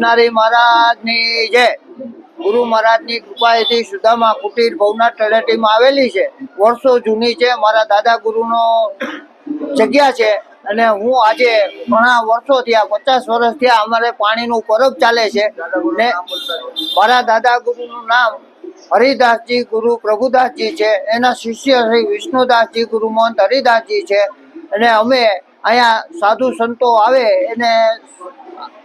ગિરનારી મહારાજની જય ગુરુ મહારાજની કૃપાએથી સુદામા કુટીર ભવનાથ તળેટીમાં આવેલી છે. વર્ષો જૂની છે, મારા દાદા ગુરુનો જગ્યા છે અને હું આજે ઘણા વર્ષો થયા પચાસ વર્ષ થયા અમારે પાણીનું પરબ ચાલે છે ને મારા દાદા ગુરુનું નામ હરિદાસજી ગુરુ પ્રભુદાસજી છે, એના શિષ્ય શ્રી વિષ્ણુદાસજી ગુરુ મહંત હરિદાસજી છે અને અમે અહીંયા સાધુ સંતો આવે એને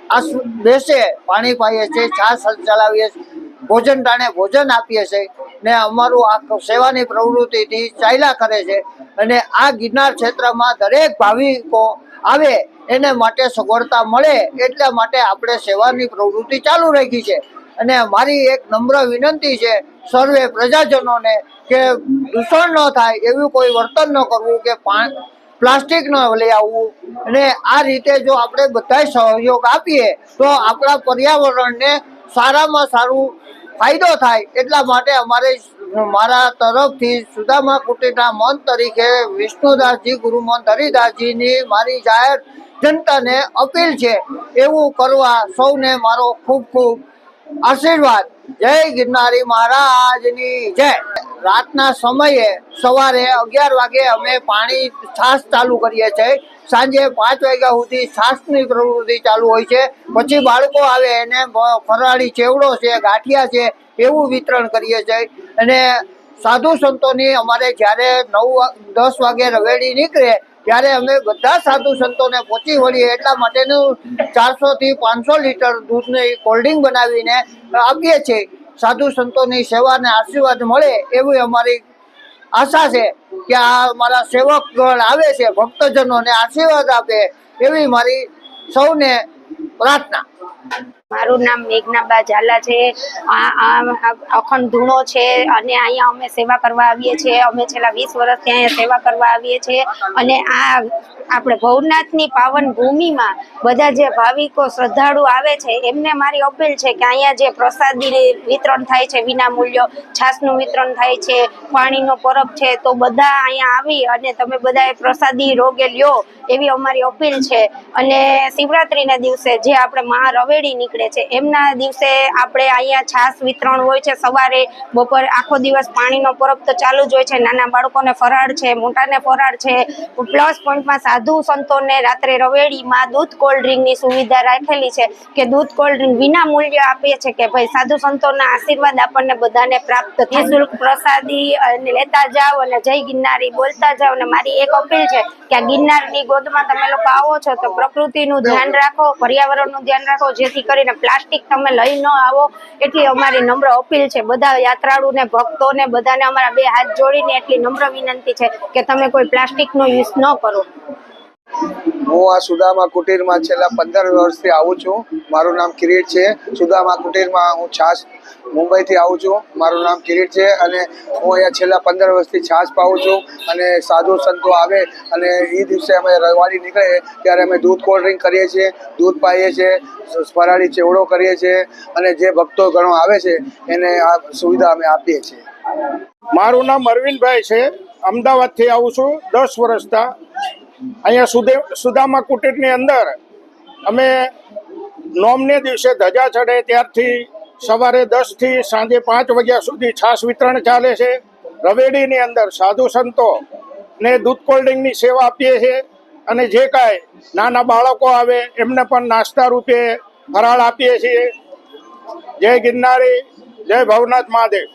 આસ બેસે, પાણી પાઈએ છીએ છાસ ચલાવીએ છીએ ભોજન ટાણે ભોજન આપીએ છીએ ને અમારું આ સેવાની પ્રવૃત્તિથી ચાલ્યા કરે છે, અને આ ગિરનાર ક્ષેત્રમાં દરેક ભાવિકો આવે, એને માટે સગવડતા મળે, એટલા માટે આપણે સેવાની પ્રવૃત્તિ ચાલુ રાખી છે. અને મારી એક નમ્ર વિનંતી છે સર્વે પ્રજાજનોને કે દૂષણ ન થાય એવું કોઈ વર્તન ન કરવું કે પાણી પ્લાસ્ટિક ન લઈ આવવું. અને આ રીતે જો આપણે બધા સહયોગ આપીએ, તો આપણા પર્યાવરણને સારામાં સારું ફાયદો થાય એટલા માટે અમારે મારા તરફથી સુદામા કુટીના મન તરીકે વિષ્ણુદાસજી, ગુરુ મહંત હરિદાસજીની મારી જાહેર જનતાને અપીલ છે, એવું કરવા સૌને મારો ખૂબ ખૂબ આશીર્વાદ. જય ગિરનારી મહારાજની જય. રાતના સમયે સવારે અગિયાર વાગે અમે પાણી છાશ ચાલુ કરીએ છીએ. સાંજે પાંચ વાગ્યા સુધી છાશની પ્રવૃત્તિ ચાલુ હોય છે. પછી બાળકો આવે એને ફરાળી ચેવડો છે, ગાંઠિયા છે એવું વિતરણ કરીએ છીએ. અને સાધુ સંતોની અમારે જ્યારે નવ દસ વાગે રવેડી નીકળે ત્યારે અમે બધા સાધુ સંતોને પહોંચી વળીએ. એટલા માટેનું ચારસો થી પાંચસો લીટર દૂધની કોલ્ડ્રિંક બનાવીને આપીએ છીએ. સાધુ સંતોની સેવાને આશીર્વાદ મળે એવી અમારી આશા છે કે આ મારા સેવક ગણ આવે છે, ભક્તજનોને આશીર્વાદ આપે એવી મારી સૌને પ્રાર્થના. મારું નામ મેઘનાબા ઝાલા છે. અખંડ ધૂણો છે અને અહીંયા અમે સેવા કરવા આવીએ છીએ. અમે છેલ્લા વીસ વર્ષથી અહીંયા સેવા કરવા આવીએ છીએ. અને આ આપણે ભવનાથની પાવન ભૂમિમાં બધા જે ભાવિકો, શ્રદ્ધાળુ આવે છે, એમને મારી અપીલ છે કે અહીંયા જે પ્રસાદી વિતરણ થાય છે, વિના મૂલ્ય છાસનું વિતરણ થાય છે, પાણીનો પરબ છે, તો બધા અહીંયા આવી અને તમે બધાએ પ્રસાદી રોગે લ્યો એવી અમારી અપીલ છે. અને શિવરાત્રીના દિવસે જે આપણે મહા રવેડી નીકળે છે. એમના દિવસે આપણે અહીંયા છાસ વિતરણ હોય છે. સવારે બપોરે આખો દિવસ પાણીનો પરબ તો ચાલુ જ હોય છે. નાના બાળકોને ફરાળ છે, મોટાને ફરાળ છે. પ્લસ પોઈન્ટમાં સાધુ સંતોને રાત્રે રવેડીમાં દૂધ કોલ્ડ ડ્રિંકની સુવિધા રાખેલી છે કે દૂધ કોલ્ડ ડ્રિંક વિના મૂલ્ય આપીએ છે કે ભાઈ સાધુ સંતોના આશીર્વાદ આપણને બધાને પ્રાપ્ત થાય. નિઃશુલ્ક પ્રસાદી અને લેતા જાઓ અને જય ગિરનારી બોલતા જાઓ અને મારી એક અપીલ છે કે આ ગિરનારની ગોદમાં તમે લોકો આવો છો તો પ્રકૃતિનું ધ્યાન રાખો, પર્યાવરણનું ધ્યાન રાખો જેથી કરીને પ્લાસ્ટિક તમે લઈ ન આવો. એટલી અમારી નમ્ર અપીલ છે બધા યાત્રાળુને, ભક્તોને, બધાને અમારા બે હાથ જોડીને એટલી નમ્ર વિનંતી છે કે તમે કોઈ પ્લાસ્ટિકનો યુઝ ન કરો. હું આ સુદામા કુટીરમાં છેલ્લા પંદર વર્ષથી આવું છું. મારું નામ કિરીટ છે. સુદામા કુટીરમાં હું છાશ મુંબઈથી આવું છું. મારું નામ કિરીટ છે અને હું અહીંયા છેલ્લા પંદર વર્ષથી છાશ પાઉં છું અને સાધુ સંતો આવે અને એ દિવસે અમે રવિવારી નીકળે ત્યારે અમે દૂધ કોલ્ડ ડ્રિંક કરીએ છીએ, દૂધ પાઈએ છીએ ફરાળી ચેવડો કરીએ છીએ અને જે ભક્તો ઘણો આવે છે એને આ સુવિધા અમે આપીએ છીએ. મારું નામ અરવિંદભાઈ છે. અમદાવાદથી આવું છું. દસ વર્ષથી અહીંયા સુદેવ સુદામા કુટીરની અંદર અમે નોમને દિવસે ધજા ચડે ત્યારથી સવારે દસથી સાંજે પાંચ વાગ્યા સુધી છાશ વિતરણ ચાલે છે. રવેડીની અંદર સાધુ સંતો ને દૂધ કોલ્ડ્રિંકની સેવા આપીએ છીએ અને જે કાંઈ નાના બાળકો આવે એમને પણ નાસ્તા રૂપે ફરાળ આપીએ છીએ. જય ગિરનારી, જય ભવનાથ મહાદેવ.